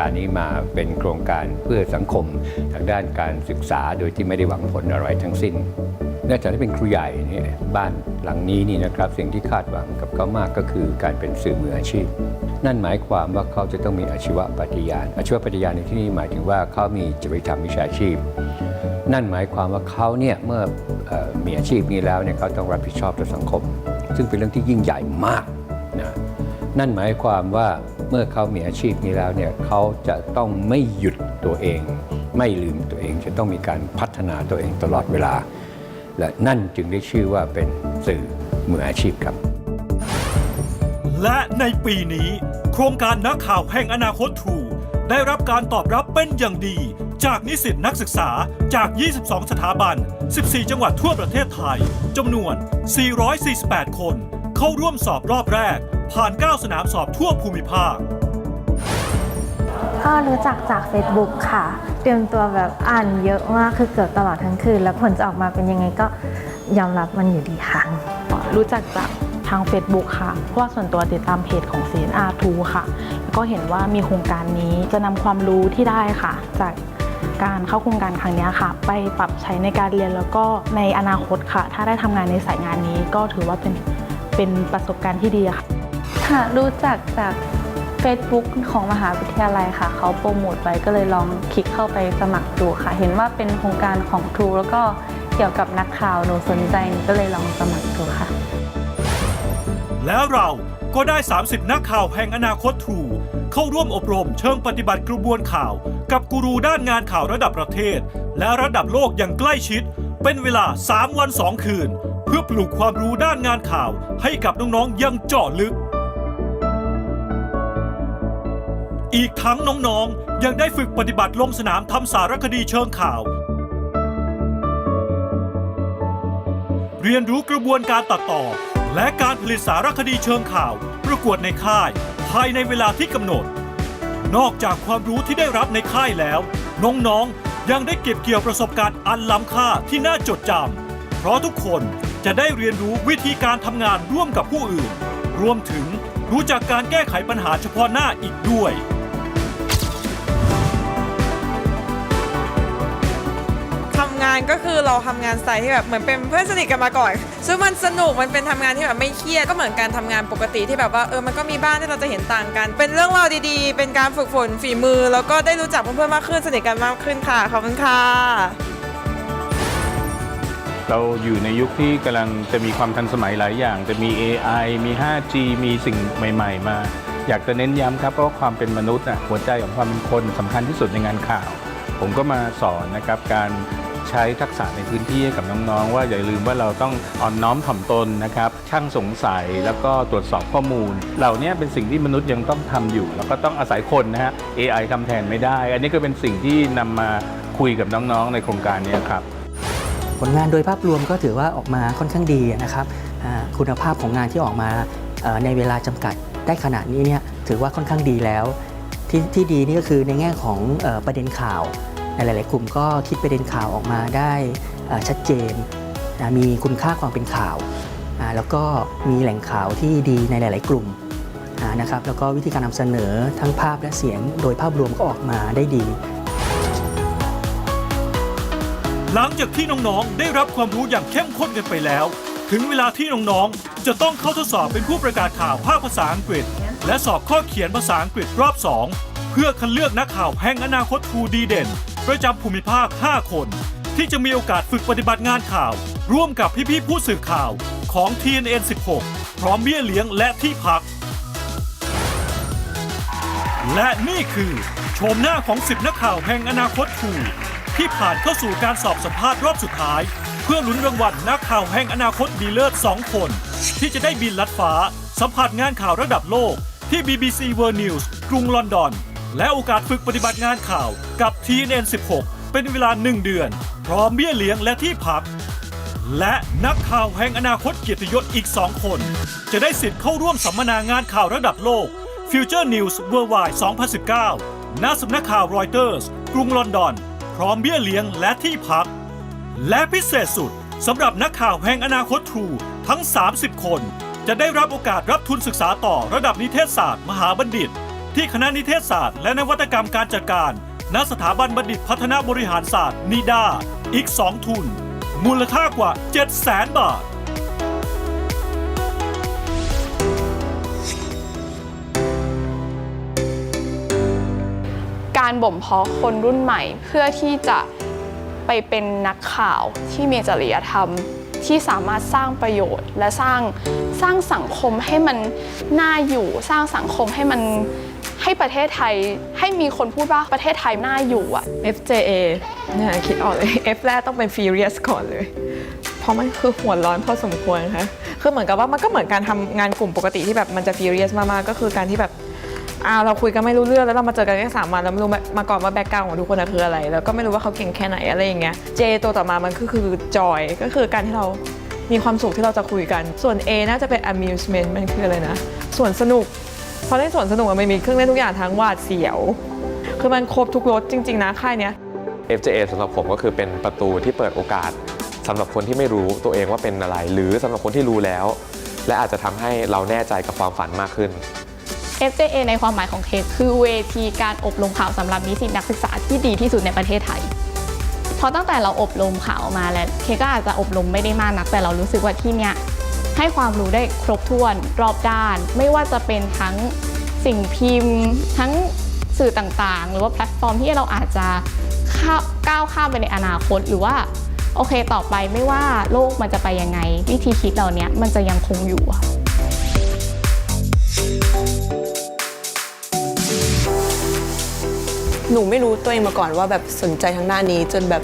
การนี้มาเป็นโครงการเพื่อสังคมทางด้านการศึกษาโดยที่ไม่ได้หวังผลอะไรทั้งสิ้นเนื่องจากที่เป็นครูใหญ่นี่บ้านหลังนี้นี่นะครับ สิ่งที่คาดหวังกับเขามากก็คือการเป็นสื่อมืออาชีพ นั่นหมายความว่าเขาจะต้องมีอาชีวปฏิญาณอาชีวปฏิญาณในที่นี้หมายถึงว่าเขามีจริยธรรมวิชาชีพ นั่นหมายความว่าเขาเนี่ยเมื่ออมีอาชีพนี้แล้วเนี่ยเขาต้องรับผิดชอบต่อสังคม ซึ่งเป็นเรื่องที่ยิ่งใหญ่มากนะนั่นหมายความว่า เมื่อเขามีอาชีพนี้แล้วเนี่ยเขาจะต้องไม่หยุดตัวเอง ไม่ลืมตัวเอง จะต้องมีการพัฒนาตัวเองตลอดเวลา และนั่นจึงได้ชื่อว่าเป็นสื่อมืออาชีพครับ และในปีนี้ โครงการนักข่าวแห่งอนาคตทรูได้รับการตอบรับเป็นอย่างดี จากนิสิตนักศึกษาจาก 22 สถาบัน 14 จังหวัดทั่วประเทศไทยจำนวน 448 คน เข้าร่วมสอบรอบแรก ผ่าน 9 สนามสอบทั่วภูมิภาค ก็รู้จักจาก Facebook ค่ะ เตรียมตัวแบบอ่านเยอะมากคือเกือบตลอดทั้งคืน แล้วผลจะออกมาเป็นยังไงก็ยอมรับมันอยู่ดีค่ะ รู้จักจากทาง Facebook ค่ะ เพราะว่าส่วนตัวติดตามเพจของ CNR2 ค่ะ แล้วก็เห็นว่ามีโครงการนี้จะนำความรู้ที่ได้ค่ะ จากการเข้าโครงการครั้งนี้ค่ะ ไปปรับใช้ในการเรียนแล้วก็ในอนาคตค่ะ ถ้าได้ทำงานในสายงานนี้ก็ถือว่าเป็นเป็นประสบการณ์ที่ดีค่ะ ค่ะรู้จักจาก Facebook ของมหาวิทยาลัยค่ะ เขาโปรโมทไว้ก็เลยลองคลิกเข้าไปสมัครดูค่ะ เห็นว่าเป็นโครงการของ True แล้วก็เกี่ยวกับนักข่าวหนูสนใจก็เลยลองสมัครดูค่ะ แล้วเราก็ได้ 30 นักข่าวแห่งอนาคตทรูเข้าร่วมอบรมเชิงปฏิบัติกระบวนข่าว กับกูรูด้านงานข่าวระดับประเทศ และระดับโลกอย่างใกล้ชิด เป็นเวลา 3 วัน 2 คืน เพื่อปลูกความรู้ด้านงานข่าวให้กับน้องๆอยังเจาะลึก อีกทั้งน้องๆ ยังได้ฝึกปฏิบัติลงสนามทำสารคดีเชิงข่าว เรียนรู้กระบวนการตัดต่อ และการผลิตสารคดีเชิงข่าว ประกวดในค่าย ภายในเวลาที่กำหนด นอกจากความรู้ที่ได้รับในค่ายแล้ว น้องๆ ยังได้เก็บเกี่ยวประสบการณ์อันล้ำค่าที่น่าจดจำเพราะทุกคนจะได้เรียนรู้วิธีการทำงานร่วมกับผู้อื่น รวมถึงรู้จักการแก้ไขปัญหาเฉพาะหน้าอีกด้วย งานก็คือเราทำงานสไตล์ที่แบบเหมือนเป็นเพื่อนสนิทกันมาก่อนซึ่งมันสนุกมันเป็นทำงานที่แบบไม่เครียดก็เหมือนการทำงานปกติที่แบบว่าเออมันก็มีบ้างที่เราจะเห็นต่างกัน เป็นเรื่องราวดีๆ เป็นการฝึกฝนฝีมือ แล้วก็ได้รู้จักเพื่อนๆมากขึ้นสนิทกันมากขึ้นค่ะขอบคุณค่ะเราอยู่ในยุคที่กำลังจะมีความทันสมัยหลายอย่าง จะมี AI มี 5G มีสิ่งใหม่ ๆ มา อยากจะเน้นย้ำครับเพราะว่าความเป็นมนุษย์น่ะหัวใจของความเป็นคนสำคัญที่สุดในงานข่าว ผมก็มาสอนนะครับการ ใช้ทักษะในพื้นที่ให้กับน้องๆ ว่าอย่าลืมว่าเราต้องอ่อนน้อมถ่อมตนนะครับช่างสงสัยแล้วก็ตรวจสอบข้อมูล เหล่านี้เป็นสิ่งที่มนุษย์ยังต้องทำอยู่ แล้วก็ต้องอาศัยคนนะฮะ AI ทำแทนไม่ได้ อันนี้ก็เป็นสิ่งที่นำมาคุยกับน้องๆ ในโครงการนี้ครับผลงานโดยภาพรวมก็ถือว่าออกมาค่อนข้างดีนะครับคุณภาพของงานที่ออกมาในเวลาจำกัดได้ขนาดนี้เนี่ยถือว่าค่อนข้างดีแล้วทที่ที่ดีนี่ก็คือในแง่ของอประเด็นข่าว หลาย ๆ กลุ่มก็คิดประเด็นข่าวออกมาได้ชัดเจนนะมีคุณค่าความเป็นข่าว แล้วก็มีแหล่งข่าวที่ดีในหลาย ๆ กลุ่มนะครับแล้วก็วิธีการนำเสนอทั้งภาพและเสียง โดยภาพรวมก็ออกมาได้ดี หลังจากที่น้อง ๆ ได้รับความรู้อย่างเข้มข้นกันไปแล้ว ถึงเวลาที่น้อง ๆ จะต้องเข้าทดสอบเป็นผู้ประกาศข่าวภาคภาษาอังกฤษ และสอบข้อเขียนภาษาอังกฤษรอบ 2 เพื่อคัดเลือกนักข่าวแห่งอนาคตครูดีเด่น ประจำภูมิภาค 5 คน ที่จะมีโอกาสฝึกปฏิบัติงานข่าว ร่วมกับพี่ๆผู้สื่อข่าวของ TNN 16 พร้อมเบี้ยเลี้ยงและที่พัก และนี่คือโฉมหน้าของ 10 นักข่าวแห่งอนาคตครูที่ผ่านเข้าสู่การสอบสัมภาษณ์รอบสุดท้าย เพื่อลุ้นรางวัลนักข่าวแห่งอนาคตดีเลิศ2คน ที่จะได้บินลัดฟ้า สัมผัสงานข่าวระดับโลกที่ BBC World News กรุงลอนดอน และโอกาสฝึกปฏิบัติงานข่าวกับ TNN 16 เป็นเวลา 1 เดือน พร้อมเบี้ยเลี้ยงและที่พัก และนักข่าวแห่งอนาคตเกียรติยศอีก 2 คน จะได้สิทธิ์เข้าร่วมสัมมนางานข่าวระดับโลก Future News Worldwide 2019 ณ สำนักข่าวรอยเตอร์สกรุงลอนดอน พร้อมเบี้ยเลี้ยงและที่พัก และพิเศษสุดสำหรับนักข่าวแห่งอนาคตทรูทั้ง 30 คน จะได้รับโอกาสรับทุนศึกษาต่อระดับนิเทศศาสตร์ มหาบัณฑิต ที่คณะนิเทศศาสตร์และนวัตกรรมการจัดการ ณ สถาบันบัณฑิตพัฒนาบริหารศาสตร์ นิดา อีก 2 ทุน มูลค่ากว่า 7 0 0 0 0 0 บาท การบ่มเพาะคนรุ่นใหม่เพื่อที่จะไปเป็นนักข่าวที่มีจริยธรรมที่สามารถสร้างประโยชน์และสร้างสร้างสังคมให้มันน่าอยู่ สร้างสังคมให้มัน ให้ประเทศไทยให้มีคนพูดว่าประเทศไทยน่าอยู่อะ FJA เนี่ยคิดออกเลย F แรกต้องเป็น Furious ก่อนเลย เพราะมันคือหัวร้อนพอสมควรค่ะ คือเหมือนกับว่ามันก็เหมือนการทำงานกลุ่มปกติที่แบบมันจะ Furious มาก ๆ ก็คือการที่แบบอ้าเราคุยกันไม่รู้เรื่องแล้วเรามาเจอกันแค่สามวันแล้วไม่รู้มาก่อนว่าแบ็กกราวของทุกคนคืออะไร แล้วก็ไม่รู้ว่าเขาเก่งแค่ไหนอะไรอย่างเงี้ย J ตัวต่อมามันก็คือ joy ก็คือการที่เรามีความสุขที่เราจะคุยกัน ส่วน A น่าจะเป็น amusement มันคืออะไรนะ ส่วนสนุก พราะในสวนสนุกอะมันมีเครื่องเล่นทุกอย่างทั้งหวาดเสียว คือมันครบทุกรสจริง ๆ นะค่ายเนี้ย FJA สำหรับผมก็คือเป็นประตูที่เปิดโอกาสสำหรับคนที่ไม่รู้ตัวเองว่าเป็นอะไร หรือสำหรับคนที่รู้แล้ว และอาจจะทำให้เราแน่ใจกับความฝันมากขึ้น FJA ในความหมายของเคสคือเวทีการอบรมข่าวสำหรับนิสิตนักศึกษาที่ดีที่สุดในประเทศไทยเพราะตั้งแต่เราอบรมข่าวมาแล้วเคก็อาจจะอบรมไม่ได้มากนัก แต่เรารู้สึกว่าที่เนี้ย ให้ความรู้ได้ครบถ้วนรอบด้าน ไม่ว่าจะเป็นทั้งสิ่งพิมพ์ ทั้งสื่อต่างๆ หรือว่าแพลตฟอร์มที่เราอาจจะก้าวข้ามไปในอนาคตหรือว่าโอเคต่อไปไม่ว่าโลกมันจะไปยังไง วิธีคิดเราเนี้ยมันจะยังคงอยู่อะหนูไม่รู้ตัวเองมาก่อนว่าแบบสนใจทางด้านนี้จนแบบ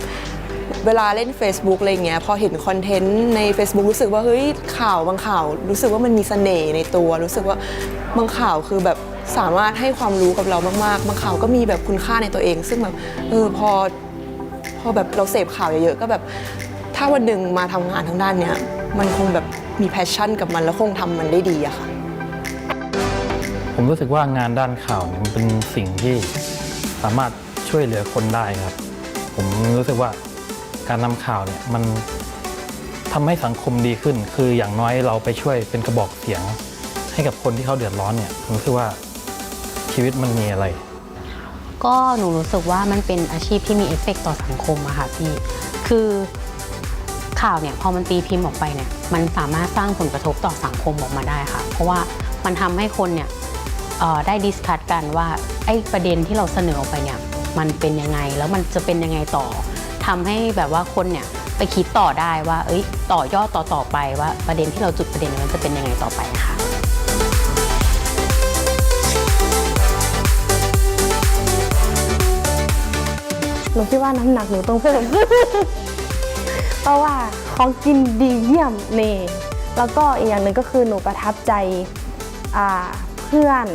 เวลาเล่น Facebook อะไรเงี้ยพอเห็นคอนเทนต์ใน Facebook รู้สึกว่าเฮ้ยข่าวบางข่าว รู้สึกว่ามันมีเสน่ห์ในตัว รู้สึกว่าบางข่าวคือแบบสามารถให้ความรู้กับเรามากๆบางข่าวก็มีแบบคุณค่าในตัวเอง ซึ่งแบบเออพอพอแบบเราเสพข่าวเยอะๆก็แบบ ถ้าวันหนึ่งมาทำงานทางด้านเนี้ยมันคงแบบมีแพชชั่นกับมันแล้วคงทำมันได้ดีอะค่ะผมรู้สึกว่างานด้านข่าวเนี่ยมันเป็นสิ่งที่สามารถช่วยเหลือคนได้ครับ ผมรู้สึกว่า การนำข่าวเนี่ยมันทำให้สังคมดีขึ้น คืออย่างน้อยเราไปช่วยเป็นกระบอกเสียง ให้กับคนที่เขาเดือดร้อนเนี่ยผมรู้สึกว่าชีวิตมันมีอะไร ก็หนูรู้สึกว่ามันเป็นอาชีพที่มีเอฟเฟกต์ต่อสังคมอะค่ะพี่คือข่าวเนี่ยพอมันตีพิมพ์ออกไปเนี่ยมันสามารถสร้างผลกระทบต่อสังคมออกมาได้ค่ะ เพราะว่ามันทำให้คนเนี่ยได้ดิสคัตกันว่าไอ้ประเด็นที่เราเสนอออกไปเนี่ยมันเป็นยังไงแล้วมันจะเป็นยังไงต่อ ทำให้แบบว่าคนเนี่ยไปคิดต่อได้ว่า เอ้ย ต่อยอดต่อต่อไปว่าประเด็นที่เราจุดประเด็นนั้นจะเป็นยังไงต่อไปค่ะหนูคิดว่าน้ำหนักหนูต้องเพิ่ม เพราะว่าเขากินดีเยี่ยมนี่ แล้วก็อีกอย่างหนึ่งก็คือหนูประทับใจอ่าเพื่อน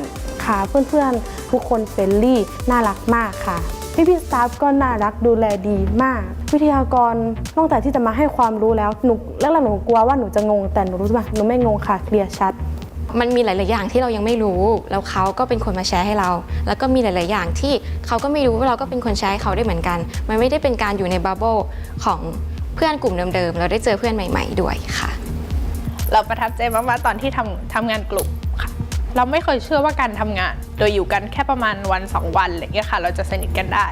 ค่ะเพื่อนๆทุกคนเฟรนลี่น่ารักมากค่ะ พี่พี่สตาฟก็น่ารักดูแลดีมาก วิทยากรนอกจากที่จะมาให้ความรู้แล้วหนูแรกๆหนูกลัวว่าหนูจะงงแต่หนูรู้สึกว่าหนูไม่งงค่ะเคลียร์ชัด มันมีหลาย ๆ อย่างที่เรายังไม่รู้ แล้วเขาก็เป็นคนมาแชร์ให้เรา แล้วก็มีหลาย ๆ อย่างที่เขาก็ไม่รู้ว่าเราก็เป็นคนแชร์ให้เขาได้เหมือนกัน มันไม่ได้เป็นการอยู่ในบับเบิลของเพื่อนกลุ่มเดิม ๆ เราได้เจอเพื่อนใหม่ ๆ ด้วยค่ะ เราประทับใจมากๆตอนที่ทำทำงานกลุ่มค่ะ เราไม่เคยเชื่อว่าการทำงาน โดยอยู่กันแค่ประมาณวันสองวันอะไรเงี้ยค่ะ เราจะสนิทกันได้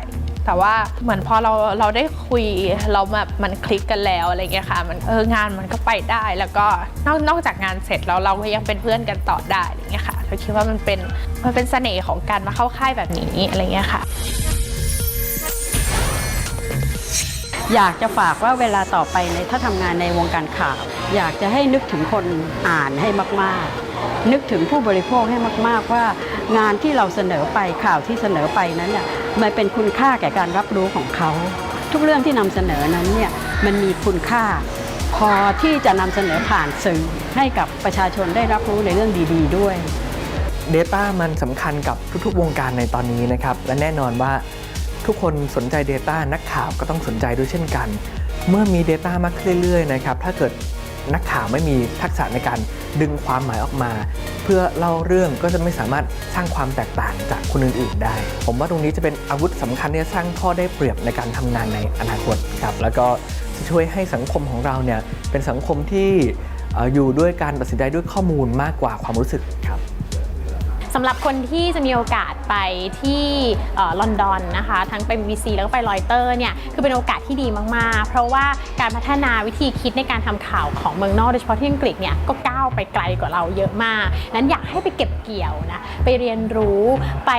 แต่ว่าเหมือนพอเราเราได้คุยเราแบบมันคลิกกันแล้วอะไรเงี้ยค่ะมันเอองานมันก็ไปได้แล้วก็นอกนอกจากงานเสร็จแล้วเราก็ยังเป็นเพื่อนกันต่อได้อะไรเงี้ยค่ะเราคิดว่ามันเป็นมันเป็นเสน่ห์ของการมาเข้าค่ายแบบนี้อะไรเงี้ยค่ะ อยากจะฝากว่าเวลาต่อไปในถ้าทำงานในวงการข่าว อยากจะให้นึกถึงคนอ่านให้มาก ๆ นึกถึงผู้บริโภคให้มาก ๆ ว่างานที่เราเสนอไปข่าวที่เสนอไปนั้นเนี่ยมันเป็นคุณค่าแก่การรับรู้ของเขา ทุกเรื่องที่นำเสนอนั้นเนี่ยมันมีคุณค่า พอที่จะนำเสนอผ่านสื่อให้กับประชาชนได้รับรู้ในเรื่องดี ๆ ด้วย Data มันสำคัญกับทุกๆ วงการในตอนนี้นะครับและแน่นอนว่า ทุกคนสนใจ Data นักข่าวก็ต้องสนใจด้วยเช่นกัน เมื่อมี Data มากขึ้นเรื่อยๆนะครับถ้าเกิดนักข่าวไม่มีทักษะในการดึงความหมายออกมา เพื่อเล่าเรื่องก็จะไม่สามารถสร้างความแตกต่างจากคนอื่นๆได้ ผมว่าตรงนี้จะเป็นอาวุธสำคัญที่จะสร้างข้อได้เปรียบในการทำงานในอนาคตครับแล้วก็จะช่วยให้สังคมของเราเนี่ยเป็นสังคมที่อยู่ด้วยการตัดสินใจด้วยข้อมูลมากกว่าความรู้สึก สำหรับคนที่จะมีโอกาสไปที่ลอนดอนนะคะ ทั้งไป BBC แล้วก็ไปรอยเตอร์เนี่ยคือเป็นโอกาสที่ดีมาก ๆ เพราะว่าการพัฒนาวิธีคิดในการทำข่าวของเมืองนอกโดยเฉพาะที่อังกฤษเนี่ยก็ก้าวไปไกลกว่าเราเยอะมาก นั้นอยากให้ไปเก็บเกี่ยวนะไปเรียนรู้ไป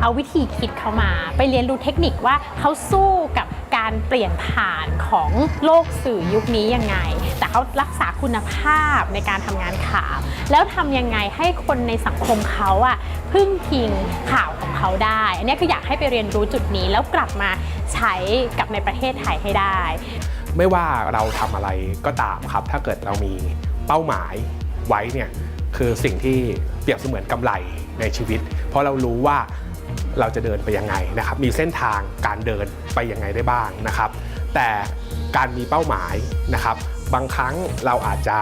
เอาวิธีคิดเขามา ไปเรียนรู้เทคนิคว่าเขาสู้กับการเปลี่ยนผ่านของโลกสื่อยุคนี้ยังไง แต่เขารักษาคุณภาพในการทำงานข่าว แล้วทำยังไงให้คนในสังคมเขาอะพึ่งพิงข่าวของเขาได้ อันนี้คืออยากให้ไปเรียนรู้จุดนี้แล้วกลับมาใช้กับในประเทศไทยให้ได้ ไม่ว่าเราทำอะไรก็ตามครับ ถ้าเกิดเรามีเป้าหมายไว้เนี่ยคือสิ่งที่เปรียบเสมือนกำไรในชีวิต เพราะเรารู้ว่า เราจะเดินไปยังไงนะครับ มีเส้นทางการเดินไปยังไงได้บ้างนะครับ แต่การมีเป้าหมายนะครับ บางครั้งเราอาจจะ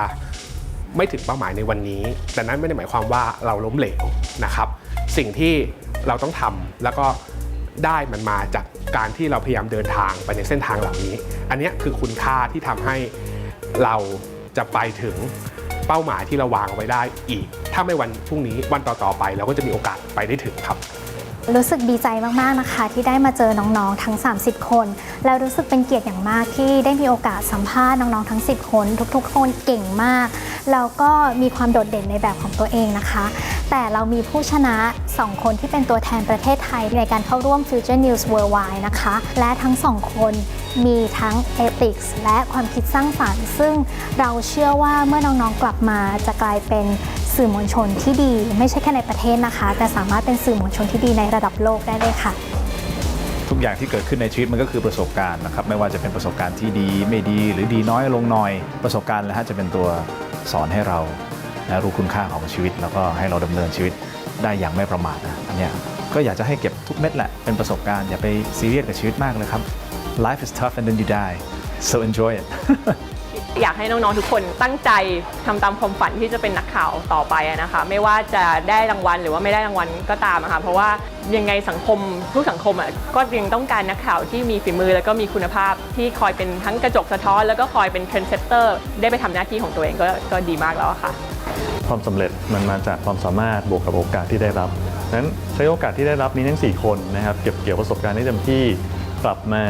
ไม่ถึงเป้าหมายในวันนี้ แต่นั้นไม่ได้หมายความว่าเราล้มเหลวนะครับ สิ่งที่เราต้องทำแล้วก็ได้มันมาจากการที่เราพยายามเดินทางไปในเส้นทางเหล่านี้ อันนี้คือคุณค่าที่ทำให้เราจะไปถึงเป้าหมายที่เราวางเอาไว้ได้อีก ถ้าไม่วันพรุ่งนี้วันต่อๆไปเราก็จะมีโอกาสไปได้ถึงครับ รู้สึกดีใจมากๆนะคะ ที่ได้มาเจอน้องๆทั้ง 30 คน แล้วรู้สึกเป็นเกียรติอย่างมากที่ได้มีโอกาสสัมภาษณ์น้องๆทั้ง 10 คน ทุกๆ คนเก่งมากแล้วก็มีความโดดเด่นในแบบของตัวเองนะคะ แต่เรามีผู้ชนะ 2 คนที่เป็นตัวแทนประเทศไทยในการเข้าร่วม Future News Worldwide นะคะ และทั้ง 2 คนมีทั้ง Ethics และความคิดสร้างสรรค์ ซึ่งเราเชื่อว่าเมื่อน้องๆกลับมาจะกลายเป็น สื่อมวลชนที่ดีไม่ใช่แค่ในประเทศนะคะ แต่สามารถเป็นสื่อมวลชนที่ดีในระดับโลกได้เลยค่ะทุกอย่างที่เกิดขึ้นในชีวิตมันก็คือประสบการณ์นะครับไม่ว่าจะเป็นประสบการณ์ที่ดีไม่ดีหรือดีน้อยลงหน่อย ประสบการณ์แล้วฮะจะเป็นตัวสอนให้เรานะรู้คุณค่าของชีวิต แล้วก็ให้เราดำเนินชีวิตได้อย่างไม่ประมาทนะอันนี้ก็อยากจะให้เก็บทุกเม็ดแหละเป็นประสบการณ์อย่าไปซีเรียสกับชีวิตมากเลยครับ life is tough and then you die so enjoy it อยากให้น้องๆทุกคนตั้งใจทำตามความฝันที่จะเป็นนักข่าวต่อไปนะคะ ไม่ว่าจะได้รางวัลหรือว่าไม่ได้รางวัลก็ตามอะค่ะเพราะว่ายังไงสังคมทุกสังคมอะก็ยังต้องการนักข่าวที่มีฝีมือแล้วก็มีคุณภาพที่คอยเป็นทั้งกระจกสะท้อน แล้วก็คอยเป็นเทรนเซตเตอร์ได้ไปทำหน้าที่ของตัวเองก็ก็ดีมากแล้วะค่ะ ความสำเร็จมันมาจากความสามารถบวกกับโอกาสที่ได้รับนั้นใช้โอกาสที่ได้รับนี้ทั้ง 4 คนนะครับเก็บเกี่ยวประสบการณ์ให้เต็มที่ กลับมา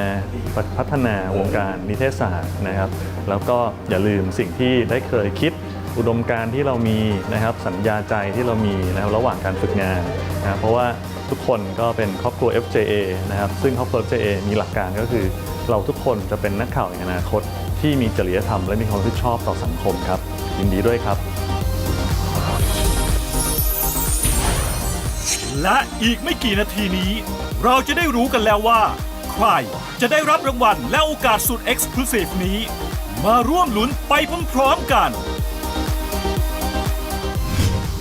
พัฒนาวงการนิเทศศาสตร์นะครับ แล้วก็อย่าลืมสิ่งที่ได้เคยคิดอุดมการณ์ที่เรามีนะครับสัญญาใจที่เรามีนะครับระหว่างการฝึกงานนะครับเพราะว่าทุกคนก็เป็นครอบครัว FJA นะครับซึ่งครอบครัว FJA มีหลักการก็คือ เราทุกคนจะเป็นนักข่าวในอนาคต ที่มีจริยธรรมและมีความรับผิดชอบต่อสังคมครับยินดีด้วยครับ และอีกไม่กี่นาทีนี้ เราจะได้รู้กันแล้วว่า ใคร จะได้รับรางวัลและโอกาสสุดเอ็กซ์คลูซีฟนี้ มาร่วมลุ้นไปพร้อมๆกัน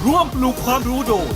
ร่วมปลูกความรู้โดย